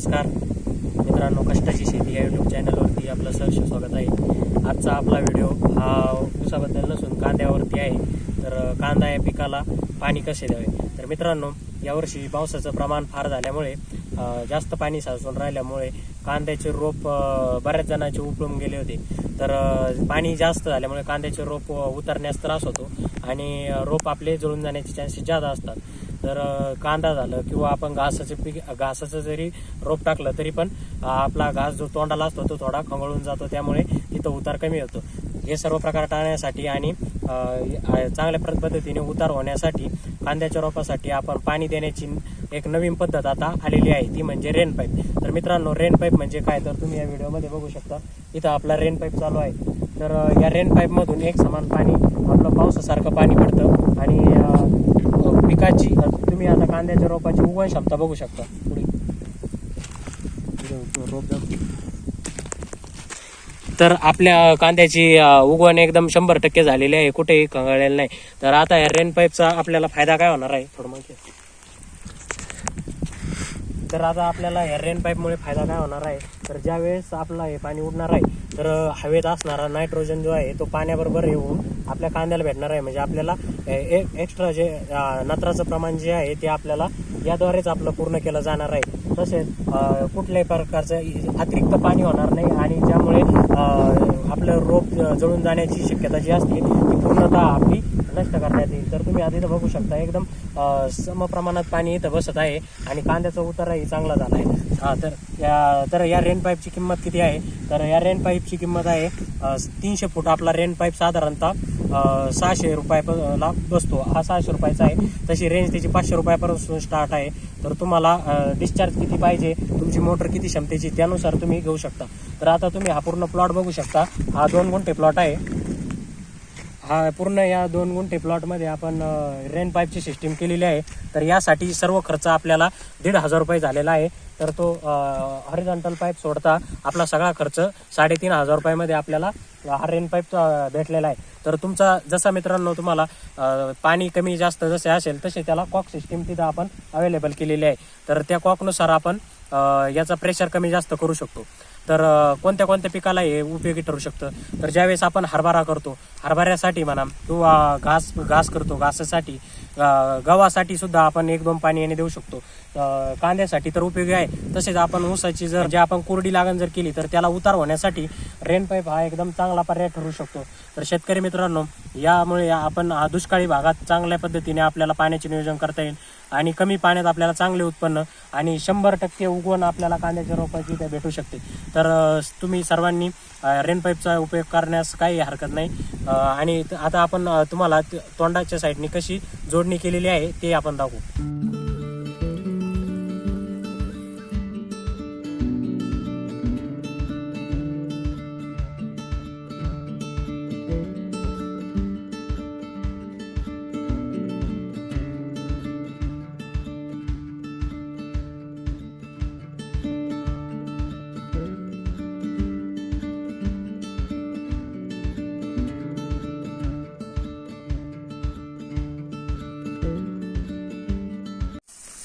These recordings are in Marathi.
नमस्कार. मित्रांनो कष्टाची शेती या यूट्यूब चॅनलवरती आपलं सहर्ष स्वागत आहे. आजचा आपला व्हिडिओ हा ऊसाबद्दल नसून कांद्यावरती आहे. तर कांदा या पिकाला पाणी कसे द्यावे? तर मित्रांनो यावर्षी पावसाचं प्रमाण फार झाल्यामुळे जास्त पाणी साचून राहिल्यामुळे कांद्याचे रोप बऱ्याच जणांचे उपळून गेले होते. तर पाणी जास्त झाल्यामुळे कांद्याचे रोप उतरण्यास त्रास होतो आणि रोप आपले जळून जाण्याचे चान्सेस जादा असतात. तर कांदा झालं किंवा आपण घासाचे पीक घासाचं जरी रोप टाकलं तरी पण आपला घास जो तोंडाला असतो तो थोडा खंगळून जातो. त्यामुळे तिथं उतार कमी होतो. हे सर्व प्रकार टाळण्यासाठी आणि चांगल्या प्र- पद्धतीने उतार होण्यासाठी कांद्याच्या रोपासाठी आपण पाणी देण्याची एक नवीन पद्धत आता आलेली आहे. ती म्हणजे रेन पाईप. तर मित्रांनो रेन पाईप म्हणजे काय? तर तुम्ही या व्हिडिओमध्ये बघू शकता इथं आपला रेन पाईप चालू आहे. तर या रेन पाईपमधून एक समान पाणी आपलं पावसासारखं पाणी पडतं आणि पिकाची तुम्ही आता कांद्याच्या रोपाची उगवण क्षमता बघू शकता पुढे. तर आपल्या कांद्याची उगवण एकदम शंभर टक्के झालेली आहे. कुठेही कंगाळलेलं नाही. तर आता या रेन पाईपचा आपल्याला फायदा काय होणार आहे? थोडं माहिती तर आता आपल्याला या रेन पाईपमुळे फायदा काय होणार आहे? तर ज्या वेळेस आपला हे पाणी उडणार आहे तर हवेत असणारा नायट्रोजन जो आहे तो पाण्याबरोबर येऊन आपल्या कांद्याला भेटणार आहे. म्हणजे आपल्याला एक्स्ट्रा जे नत्राचं प्रमाण जे आहे ते आपल्याला याद्वारेच आपलं पूर्ण केलं जाणार आहे. तसेच कुठल्याही प्रकारचं अतिरिक्त पाणी होणार नाही आणि ज्यामुळे आपलं रोप जळून जाण्याची शक्यता जी असते ती पूर्णतः आपली नष्ट करण्यात येईल तर तुम्ही आधी इथं बघू शकता एकदम सम प्रमाणात पाणी इथं बसत आहे आणि कांद्याचा उताराही चांगला झाला आहे. हा तर या तर या रेन पाईपची किंमत किती आहे? तर या रेन पाईपची किंमत आहे तीनशे फूट. आपला रेन पाईप साधारणतः सहाशे रुपयाला बसतो. हा सहाशे रुपयाचा आहे. तशी रेंज त्याची पाचशे रुपयापासून स्टार्ट आहे. तर तुम्हाला डिस्चार्ज किती पाहिजे? तुमची मोटर किती क्षमतेची? त्यानुसार तुम्ही घेऊ शकता. तर आता तुम्ही हा पूर्ण प्लॉट बघू शकता. हा दोन गुंठे प्लॉट आहे. हा पूर्ण या दोन गुंठे प्लॉटमध्ये आपण रेन पाईपची सिस्टीम केलेली आहे. तर यासाठी सर्व खर्च आपल्याला दीड हजार रुपये झालेला आहे. तर तो हॉरिझॉन्टल पाईप सोडता आपला सगळा खर्च साडेतीन हजार रुपयामध्ये आपल्याला हा रेन पाईप भेटलेला आहे. तर तुमचा जसा मित्रांनो तुम्हाला पाणी कमी जास्त जसे असेल तसे त्याला कॉक सिस्टीम तिथं आपण अवेलेबल केलेली आहे. तर त्या कॉकनुसार आपण याचा प्रेशर कमी जास्त करू शकतो. तर कोणत्या कोणत्या पिकाला हे उपयोगी ठरू शकतं? तर ज्यावेळेस आपण हरभरा करतो हरभऱ्यासाठी म्हणा किंवा घास घास करतो घासासाठी गव्हासाठी सुद्धा आपण एक दोन पाणी येणे देऊ शकतो. कांद्यासाठी तर उपयोगी आहे. तसेच आपण ऊसाची जर जे आपण कोरडी लागण जर केली तर त्याला उतार होण्यासाठी रेन पाईप हा एकदम चांगला पर्याय ठरू शकतो. तर शेतकरी मित्रांनो यामुळे आपण दुष्काळी भागात चांगल्या पद्धतीने आपल्याला पाण्याचे नियोजन करता येईल आणि कमी पाण्यात आपल्याला चांगले उत्पन्न आणि शंभर टक्के उगवण आपल्याला कांद्याच्या रोपाची इथे भेटू शकते. तर तुम्ही सर्वांनी रेनपाईपचा उपयोग करण्यास काही हरकत नाही. आणि आता आपण तुम्हाला तोंडाच्या साईडनी कशी जोडणी केलेली आहे ते आपण दाखवू.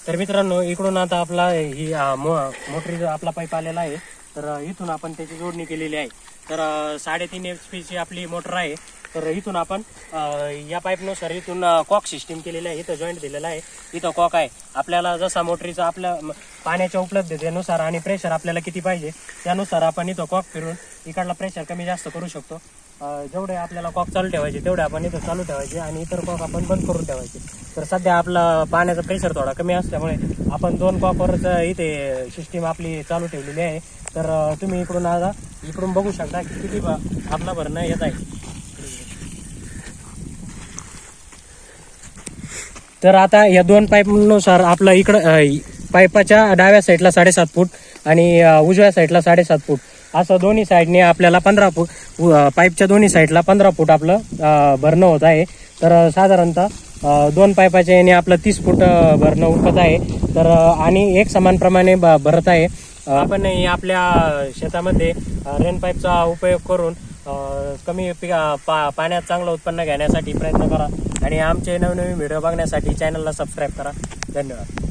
तर मित्रांनो इकडून आता आपला ही अ, मोटरीचा आपला पाईप आलेला आहे. तर इथून आपण त्याची जोडणी केलेली आहे. तर साडेतीन एच पीची आपली मोटर आहे. तर इथून आपण या पाईपनुसार इथून कॉक सिस्टीम केलेली आहे. इथं जॉईंट दिलेला आहे. इथं कॉक आहे. आपल्याला जसा मोटरीचा आपल्या पाण्याच्या उपलब्धतेनुसार आणि प्रेशर आपल्याला किती पाहिजे त्यानुसार आपण इथं कॉक फिरून इकडला प्रेशर कमी जास्त करू शकतो. जेवढे आपल्याला कॉक चालू ठेवायचे तेवढे आपण इथं चालू ठेवायचे आणि इतर कॉक आपण बंद करून ठेवायचे. तर सध्या आपला पाण्याचा प्रेशर थोडा कमी असल्यामुळे आपण दोन कॉकवरच इथे सिस्टीम आपली चालू ठेवलेली आहे. तर तुम्ही इकडून आता इकडून बघू शकता की किती आपला भरणं येत आहे. तर आता या दोन पाईपनुसार आपलं इकडं पाईपाच्या डाव्या साईडला साडेसात फूट आणि उजव्या साईडला साडेसात फूट. असं दोन्ही साईडने आपल्याला पंधरा फूट पाईपच्या दोन्ही साईडला पंधरा फूट आपलं भरणं होत आहे. तर साधारणतः दोन पाईपाच्या याने आपलं तीस फूट भरणं उठत आहे. तर आणि एक समानप्रमाणे ब- भरत आहे. आपण हे आपल्या शेतामध्ये रेन पाईपचा उपयोग करून कमी पिका पा पाण्यात चांगलं उत्पन्न घेण्यासाठी प्रयत्न करा. आणि आमचे नवनवीन व्हिडिओ बघण्यासाठी चॅनलला सबस्क्राईब करा. धन्यवाद.